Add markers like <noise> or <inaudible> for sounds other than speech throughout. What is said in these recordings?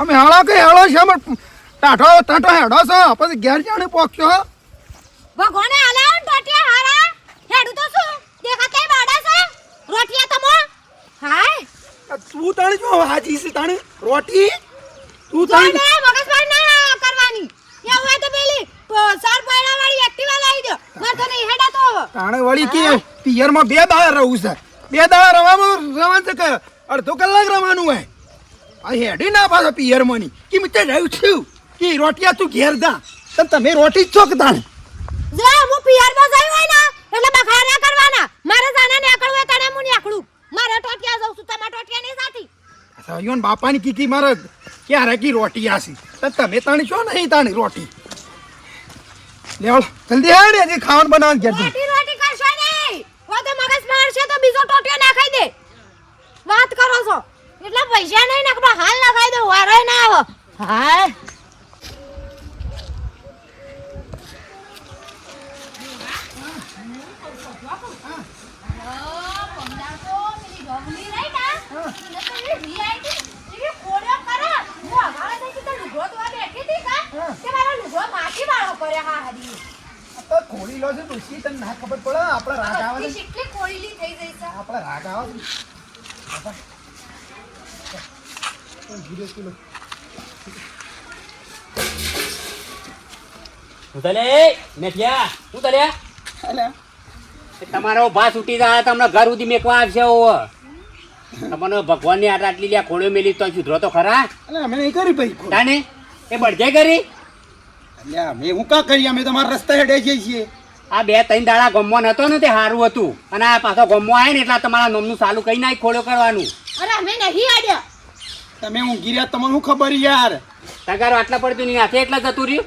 અમે હેળો કે હેળો છે અમે ટાઢો ટાઢો હેડો છો. પછી ઘેર જાણે પોક્યો ભગવાને આલા ટોટિયા હારા. હેડું તો શું? દેખાતે બાડા છે? રોટિયા તમો હાય. તું તાણે જો હાજી છે તાણે? રોટી? તું તો મગજ મગજમારી ના કરવાની. એવું હોય તો પેલી સર પાડા વાળી એક્ટિવા લાવી દો. માર તો નહીં હેડા તો તાણે વળી કે પિયરમાં બે દાડા રહું છે. બે દાડા રવામાં રવાનું છે કે અડધો કલાક રવાનું હોય? હેડી ના પાછો પિયર મની. કે મિત્ર રહ્યું છું? કે રોટિયા તું ઘેર દા. તને તમે રોટી જ છો કે તાણે? જો હું પિયરમાં જઈ હોય ને એટલે બખાડા ના કરવાના. મારે જાને નીકળવું હોય તને હું નીકળું. મારે ટોટિયા જઉં છું તમારા ટોટિયા નહીં સાથી સયોન બાપાની કીકી મારે ક્યારે કી રોટી આસી તો તમે તાણી છો નહીં તાણી રોટી. લેવળ જલ્દી હેડ હજી ખાવાનું બનાવવાનું ઘેર રોટી રોટી કરશો નહીં. ઓ તો મગજ મારશે તો બીજો ટોટિયો નાખાઈ દે. વાત કરો છો. એટલે પૈસા નહીં નાખવા હાલ નખાઈ દો વારો ના આવો. હાય તો ખોલી લો છે ડોશી તને ના ખબર પડે આપડે રાગ આવે છે રાગ આવે છે. હું હું તલે અલે તમારો ભાસ ઉઠી જાય તમને ઘર સુધી મેકવા આવશે તમને ભગવાનની આટલી લ્યા ખોળ્યો મેલી તો સુધરો તો ખરા? અમે નહીં કરી ભાઈ તાને એ બળજે કરી? અમે હું કા કરી? અમે તમારા રસ્તા હેડે જઈએ છીએ. આ બે ત્રણ દાડા ગમવા નતો ને તે સારું હતું. અને આ પાછો ગમવા આવે ને એટલે તમારા નોમનું સાલું કઈ નાખ ખોળ્યો કરવાનું. અરે અમે નહીં આડ્યા. તમે ઊંઘી રહ્યા તમને શું ખબર યાર? તગારો આટલા પડતું નહીં હાથે એટલા જતું રહ્યું?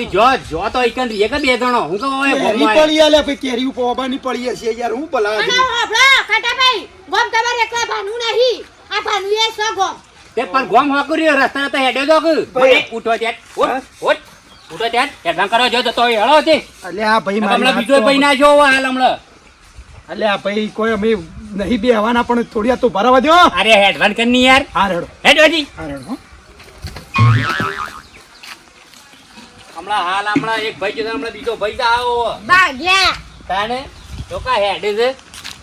ઈ જો જો તો એકન એક કે બે જણો? હું કહું હવે કેરી પડી આલે ભાઈ કેરી ઉપર ઓબાની પડી હશે યાર હું ભલા અને હાભળો કાટાભાઈ ગોમ તમારે એકલા ભાનું નહીં. આ ભાનું એ સો ગોમ. તે પણ ગોમ હોકર્યો રસ્તા તો હેડ્યો તો કે ઉઠો ત્યાં. ઉઠ ઉઠ ઉઠો ત્યાં. હેડવાન કરો જો જતો હેળો છે અલે આ ભાઈ મારી હમણાં બીજો ભાઈ ના જો હાલ હમણાં. અલે આ ભાઈ કોઈ અમે નહીં બે હવાના પણ થોડી તો ભરાવા દો અરે હેડવાન કરની ની યાર. હા રેડો. હેડ હજી હા રેડો હમણાં હાલ હમણાં એક ભાઈ જતો હમણાં બીજો ભાઈ તો આવો. ભાગ્યા. તાને ચોકા હેડ છે?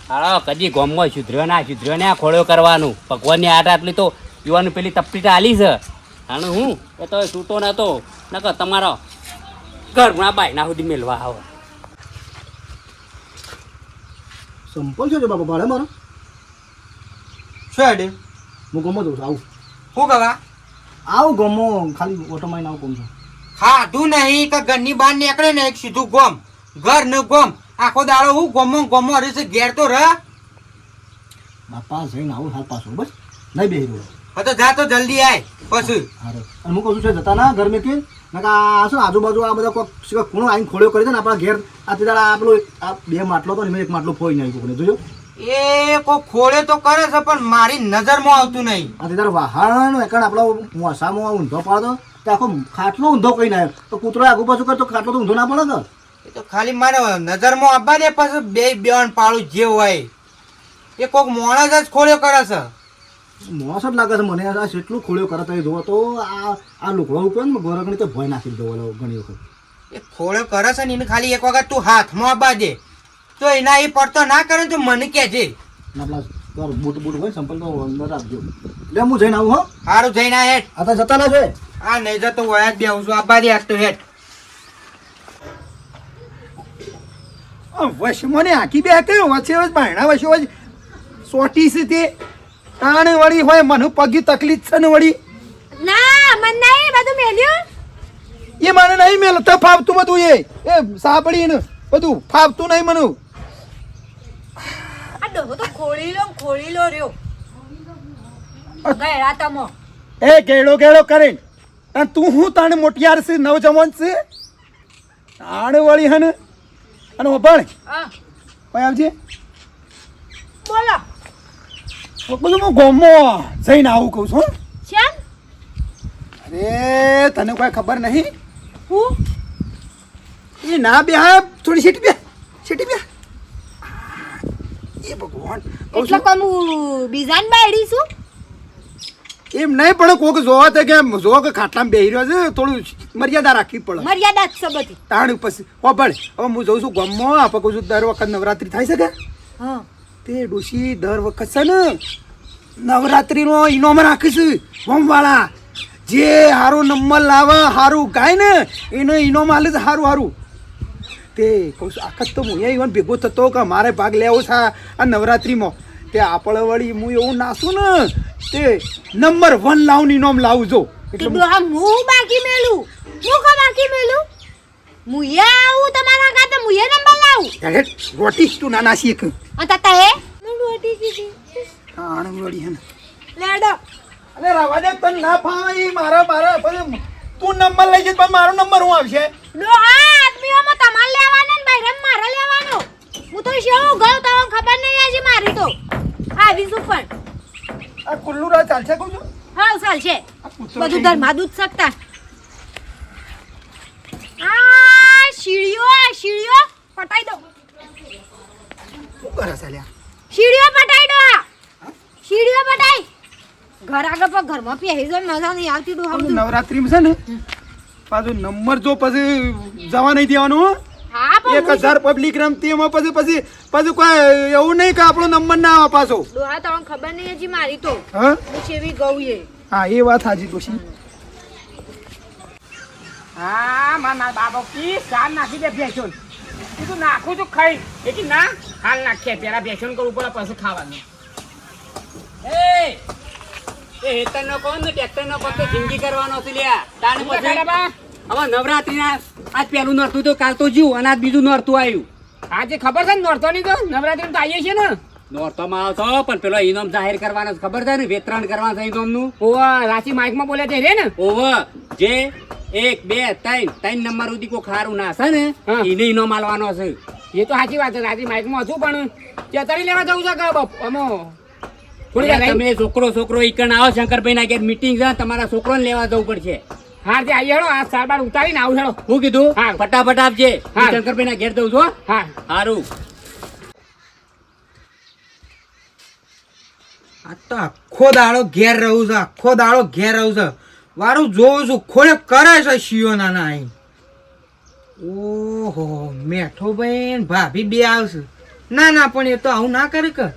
હાલો કદી ગોમમાં સુધર્યો ના સુધર્યો ને આ ખોળ્યો કરવાનું. ભગવાનની આટ આટલી તો યુવાન પેલી તપટી આલી છે. અને હું? એ તો છૂટો નતો. નકર તમારો ઘર ગુણા બાય ના સુધી મેળવા આવો. સંપલ છે બાપા ભાડે મારો? શું હેડે? હું ગમો દઉં છું આવું. શું કાકા આવું ગમો ખાલી ઓટો મારીને આવું ગમ. છું ખાધું નહીં કે ઘરની બહાર નીકળે ને એક સીધું ગોમ. ઘર ને ગોમ. આખો દાડો હું ગોમો ગોમો અરે છે ઘેર તો રહ. બાપા જઈને આવું હાલ પાછું બસ. નહીં બેહી રહ્યો. તો જા તો જલ્દી આય પછી. હારે અને હું કહું છું જતા ના ઘર મેં કે ના કે આ શું આજુબાજુ આ બધા કોઈક શું ખૂણો આવીને ખોળ્યો કરી દે ને આપણા ઘેર. આ તે દાડા આ પેલો આ બે માટલો તો ને એક માટલો ફોઈ નહીં કોઈને જોજો એ કો ખોળે તો કરે છે પણ મારી નજરમાં આવતું નહીં. આ તે દાડા વાહણ એકણ આપણો મોસામાં ઊંધો પાડતો તો આખો ખાટલો ઊંધો કઈ નાખ્યો તો કૂતરો આગુ પાછું કરતો ખાટલો તો ઊંધો ના પડે કે એ તો ખાલી મારે નજરમાં આવવા દે પછી બે બેન પાળું જે હોય. એ કોક મોણસ જ ખોળ્યો કરે છે. મોસ જ લાગે છે મને આ જેટલું ખોળ્યો કરે તો એ જોવો તો આ આ લુકડો ઉપર ને ગોરગણી તો ભય નાખી દો ઘણી વખત. એ ખોળ્યો કરે છે ને એને ખાલી એક વખત તું હાથમાં બાજે દે. તો એના એ પડતો ના કરે તો મને કહેજે છે. તાર બૂટ બૂટ હોય સંપલ તો અંદર રાખજો. લે હું જઈને આવું હો. સારું જઈને આ હેઠ. આ તો જતા ના છે આ નહીં જતો હોય જ બેહું છું આવવા દે આજ તો હેઠ. આ વશમાં ને આખી બે કયો વચ્ચે વચ્ચે ભાઈના વચ્ચે વચ્ચે સોટી છે તે. તાણે વળી હોય મને પગી તકલીફ છે ને વળી. ના મન નહીં બધું મેલ્યું. એ મને નહીં મેલ તો ફાવતું બધું એ. એ સાંભળી ને બધું ફાવતું નહીં મને. આ ડોહો તો ખોળી લો ખોળી લો રહ્યો. ગયડા તમો. એ ગેડો ગેડો કરે. અને તું હું તાણે મોટિયાર છે નવજવાન છે? તાણે વળી હને અને હા આવજે? બોલો. બધું હું ગોમો જઈને આવું કહું છું હો. શ્યામ? અરે તને કોઈ ખબર નહીં? હું? એ ના બે હા થોડી સીટી બે સીટી બે. એ ભગવાન એટલે કોમ બીજાન બાયડી છું એમ નહીં પણ કોક જોવા તો કે જો કે ખાટલામાં બેહી રહ્યો છે થોડું મર્યાદા રાખવી પડે. મર્યાદા છે બધી. તાણ પછી ઓ પણ હવે હું જોઉં છું ગમો આ કહું છું દર વખત નવરાત્રી થાય છે કે? હા. તે ડોશી દર વખત છે ને નવરાત્રીનો ઇનામ રાખીશું હોમવાળા જે સારો નંબર લાવે સારું ગાય ને એને ઇનામ હાલે છે સારું સારું તે કહું છું આખત તો હું અહીંયા ભેગો થતો કે મારે ભાગ લેવો છે આ નવરાત્રિમાં. તે આપણે વળી હું એવું નાસું ને તે નંબર વન લાવું ઇનામ લાવું જો એટલે હું બાકી મેલું? હું કા બાકી મેલું? મુયે આવું તમારા ગાતે મુયે નંબર લાવું અરે રોટી તું નાના શીખ અને તાતા હે હું રોટી કીધી આણ રોટી હે લેડો અરે રવા દે તન ના ફાવે ઈ મારા મારા પછી તું નંબર લઈ જ પણ મારો નંબર હું આવશે લો ડોહા આદમીઓમાં તમારે લેવાનો ને બૈરમ મારે લેવાનો હું તો શું ગયો તો ખબર નહીં આજે મારી તો આવીશું પણ આ કુલ્લુ રા ચાલશે કહું છું હા ચાલશે આ બધું થઈ ધર્માદૂત શકતા આ શીડીઓ આ શીડીઓ પટાઈ દો. શું કરે સાલ્યા લ્યા? શીડીઓ પટાઈ દો શીડીઓ પટાઈ. ઘર આગળ પર ઘરમાં પહેરી જો મજા નહીં આવતી તો હમ નવરાત્રીમાં છે ને પાછું નંબર જો પછી જવા નહીં દેવાનું એક હજાર પબ્લિક રમતી એમાં પછી પછી પછી કોઈ એવું નહીં કે આપણો નંબર ના આવે પાછો. ડોહા તમને ખબર નહીં હજી મારી તો. હા? ચેવી ગઉં એ. હા એ વાત હાજી ડોશી હા મારા બાબો કી સાર નાખી દે ભેસોન. કીધું નાખું છું ખાઈ એ કે ના હાલ નાખીએ. પેલા ભેસોન કરવું પડે પછી ખાવાનું. એ એ હેતર નો કોણ ને? ટ્રેક્ટર નો કોણ? તો જિંદગી કરવાનો છે લ્યા. તાણ પછી? હવે નવરાત્રીના આજ પેલું નોરતું તો કાલ તો જીવ અને આજ બીજું નોરતું આવ્યું આજે ખબર છે ને નોરતો ની તો? નવરાત્રી તો આવીએ છીએ ને. નોર્તો માં આવતો પણ પેલો ઇનામ જાહેર કરવાનો ખબર છે ને? વેતરણ કરવાનું છે ઇનામનું ઓવા રાશિ માઇકમાં બોલે છે રે ને. ઓવા જે એક બે ત્રણ. ત્રણ નંબર સુધી કોઈ ખારું ના છે ને એને ઈનો માલવાનો છે. એ તો સાચી વાત છે રાશી માઇકમાં હતું પણ ચેતરી લેવા જવું છે કે બાપ અમો? તમે છોકરો છોકરો ઈકણ આવો શંકરભાઈ ના ઘેર મીટિંગ છે તમારા છોકરોને લેવા જવું પડશે. હા તે આવી હેડો આ સાર બાર ઉતારીને આવું હેડો હું કીધું? હા ફટાફટ આપજે. હા શંકરભાઈ ના ઘેર જઉં છું હા. સારું આ તો આખો દાડો ઘેર રહું છે આખો દાડો ઘેર રહું છે. વારું જોઉં છું ખોળે કરે છે શિયો નાના અહીં ઓહો મેઠો બેન ભાભી બે આવશે. ના ના પણ એ તો આવું ના કરે કે.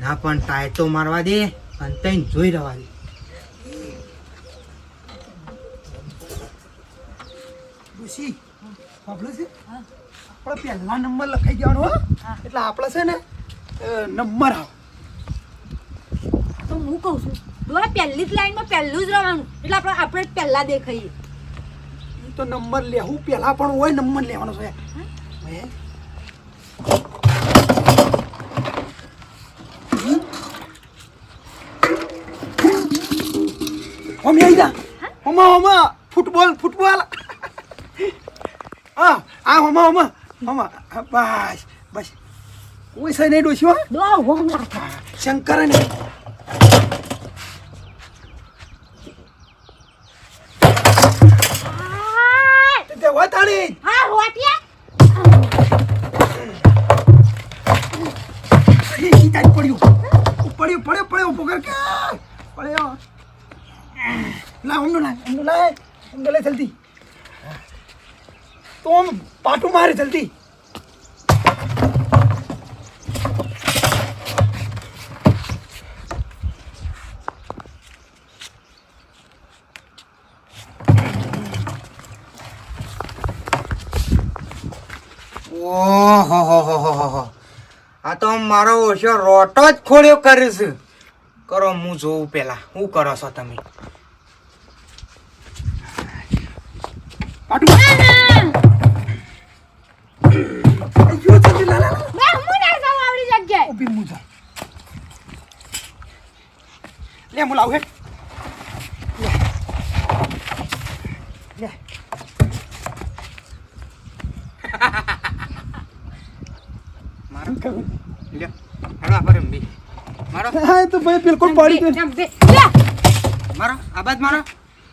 ના પણ તાય તો મારવા દે અને તઈને જોઈ રહેવા દે. ડોશી આપણે છે? આપણે પહેલા નંબર લખાઈ જવાનો હો. એટલે આપણે છે ને નંબર આવ. તો હું કહું છું ડોહા પહેલી જ લાઈનમાં પહેલું જ રહેવાનું. એટલે આપણે આપણે પહેલા દેખાઈએ. તો નંબર લેવું પહેલા પણ હોય નંબર લેવાનો છે? ઓમ આઈ જા ઓમા ઓમા ફૂટબોલ ફૂટબોલ. આ આ ઓમા ઓમા. ઓમા બસ બસ. કોઈ સઈ નહીં ડોસ્યો શંકર ને જલ્દી. તો આમ પાટું મારે જલ્દી. ઓહો. આ તો મારો ઓછો રોટો જ ખોળ્યો કરીશ. કરો, હું જોઉં પેલા. શું કરો છો તમે પાટું જો જલ્દી લા લા લા. મેં હું લે હું લાવું હેડ લે. લે. <laughs> મારો. લ્યો. હેડો આ રમવી મારો. હા તો ભાઈ બિલકુલ પડી ગયું બે. લે. મારો? આબાદ મારો?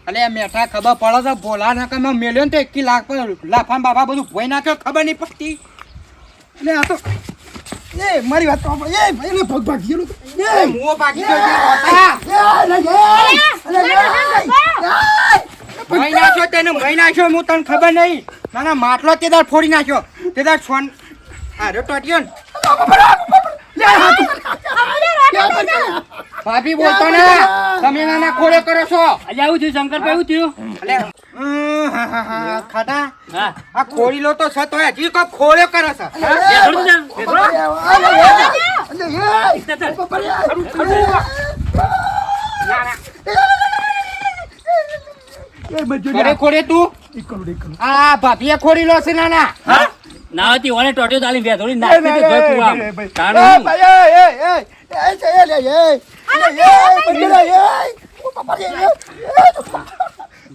અલે આ મેઠા ખબર પડે તો ભોલા ના કમાં મેલ્યો ને તો એકી લાખ પર બાફા બાબા બધું ભોઈ નાખ્યો ખબર નહીં પડતી. અને આ તો એ મારી વાત તો સાંભળ. એ ભાઈ ને ભગ ભાગી ગયેલું. એ મુઓ ભાગી ગયો રોતા. નાખ્યો તેને ભાઈ નાખ્યો હું તને ખબર નહીં. ના ના માટલો તે દાર ફોડી નાખ્યો. તે દાર છોન અરે ટોટિયો ને. ભાભી બોલતો ને તમે નાના ખોડે કરો છો આજે આવું થયું શંકર ભાઈ થયું અલે હમ, હા, હા, હા, ખાટા આ ખોડી લો તો છતો હજી કોઈ ખોળ્યો કરે છે છે. ખોડે ખોડે તું આ ભાભીએ ખોડી લો છે નાના હા ના હતી ઓને ટોટ્યો તાલી બે થોડી નાખી દે જોઈ.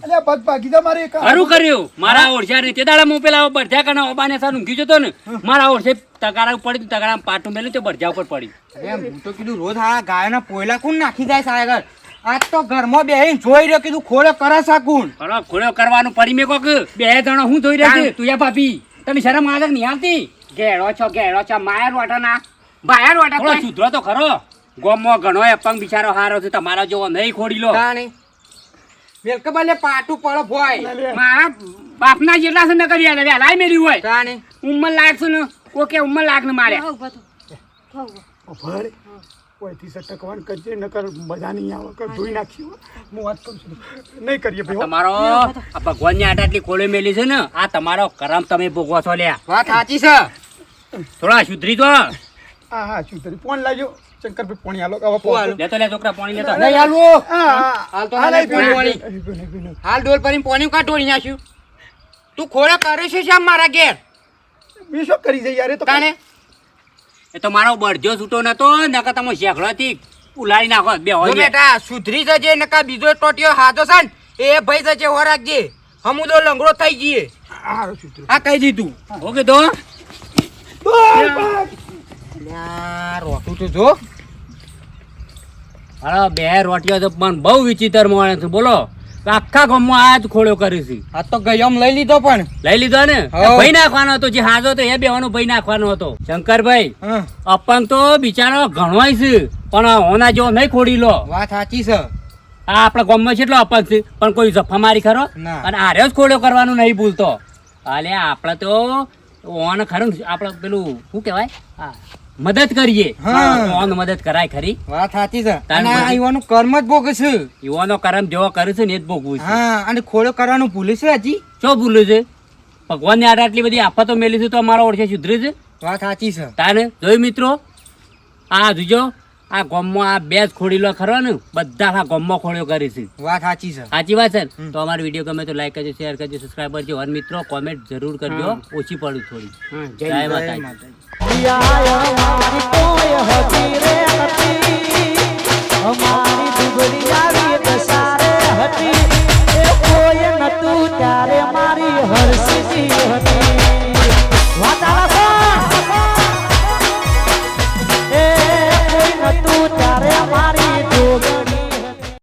ખરું કર્યું. મારા ઓળશા ને તે દાડા હું પેલા બરજા કના ઓબાને સાર ઊંઘી જતો ને મારા ઓળશે તગારા ઉપર પડી તગારા પાટું મેલ્યું તે બરજા ઉપર પડી. એમ હું તો કીધું રોજ આ ગાયના પોયલા કોણ નાખી જાય સાગર આજ તો ઘરમાં બેહીને જોઈ રહ્યો કીધું ખોળે કરે સાકુન ખરો ખોળો કરવાનું પડી મેં કોક. બે જણા હું જોઈ રહ્યા છે તું યા ભાભી તને શરમ આવે કે નહીં આવતી ઘેરો છો ઘેરો છો માયર વાટો ના બાયર વાટો સુધરો તો ખરો. ગોમમાં ઘણો અપંગ બિચારો હારો છે તમારા જેવો નહીં ખોડી લો. વેલકમ પાટું પડો ભોય. મારા બાપના જેટલા છે ન કરી આલે વેલાય મેરી હોય. તાણી. ઉંમર લાગશે છે ને કોકે ઉંમર લાગ ને મારે ઊભો. કોઈથી સટકવાન કરજે નકર મજા નહીં આવે કર ધોઈ નાખી હું વાત કરું છું. નહીં કરીએ ભાઈ તમારો આ ભગવાનની આટ આટલી ખોળી મેલી છે ને આ તમારો કરમ તમે ભોગવો છો લ્યા. વાત સાચી છે. થોડા સુધરી તો હા હા સુધરી. ફોન લાગ્યો. શંકરભાઈ પાણી આલો હવે ફોન લેતો લે છોકરા પાણી લેતો નહીં હાલવું હા હા હાલ તો હાલે પોણી પોણી. પોણી, પોણી. હાલ ડોલ પરીને પાણી કા ઢોળી નાખ્યું તું ખોળે કરે છે શ્યામ મારા ઘેર શું કરી છે યાર એ તો તાને એ તો મારો બળજો છૂટો નતો નકા તમે શેખડો થી ઉલાડી નાખો બે હોય બેટા સુધરી જજે નકા બીજો ટોટિયો હાથો છે એ ભાઈ જજે હો રાખજે હમુદો લંગડો થઈ જઈએ. આ કહી દીધું ઓકે તો બોલ, બોલ. અલ્યા, રોટું તો જો. અરે બે રોટિયા તો પણ બહુ વિચિત્ર મળે છે બોલો. આખા ગામમાં આ જ ખોળ્યો કરી છે. આ તો ગયમ લઈ લીધો પણ. લઈ લીધો ને? ભાઈ નાખવાનો હતો જે હાજો તો એ બેવાનો ભાઈ નાખવાનો હતો. શંકરભાઈ અપન તો બિચારો ઘણવાય છે પણ ઓના જેવો નહીં ખોડી લો. વાત સાચી છે. આ આપણા ગામમાં કેટલો અપન છે પણ કોઈ જફા મારી ખરો અને આરે જ ખોડ્યો કરવાનું નહીં ભૂલતો. અલે આપણે તો ઓન ખરું આપણે પેલું શું કહેવાય? હા. મદદ કરીએ. ઓન મદદ કરાય ખરી. વાત સાચી છે. અને આ પછી? કર્મ જ ભોગ છે યુવાનો કર્મ જેવો કરે છે ને એ જ ભોગવું છે. અને ખોળો કરવાનું ભૂલે છે હજી? શું ભૂલું છે? ભગવાનની આડ આટલી બધી આફતો મેલી છે તો અમારો ઓળખે સુધરે છે? વાત સાચી છે. તાને જોયું મિત્રો? આ જોજો. આ ગોમમાં આ બે જ ખોડીલો ખરો ને બધા આ ગોમમાં ખોડ્યો કરી છે. વાત સાચી છે. સાચી વાત છે તો અમારો વીડિયો ગમે તો લાઈક કરજો શેર કરજો સબસ્ક્રાઈબ કરજો. અને મિત્રો કોમેન્ટ જરૂર કરજો. ઓછી પડું થોડી. જય માતાજી. માતાજી. અમારી દુબળી આવી દસારે હતી. એ કોઈ નતું ત્યારે મારી હરસી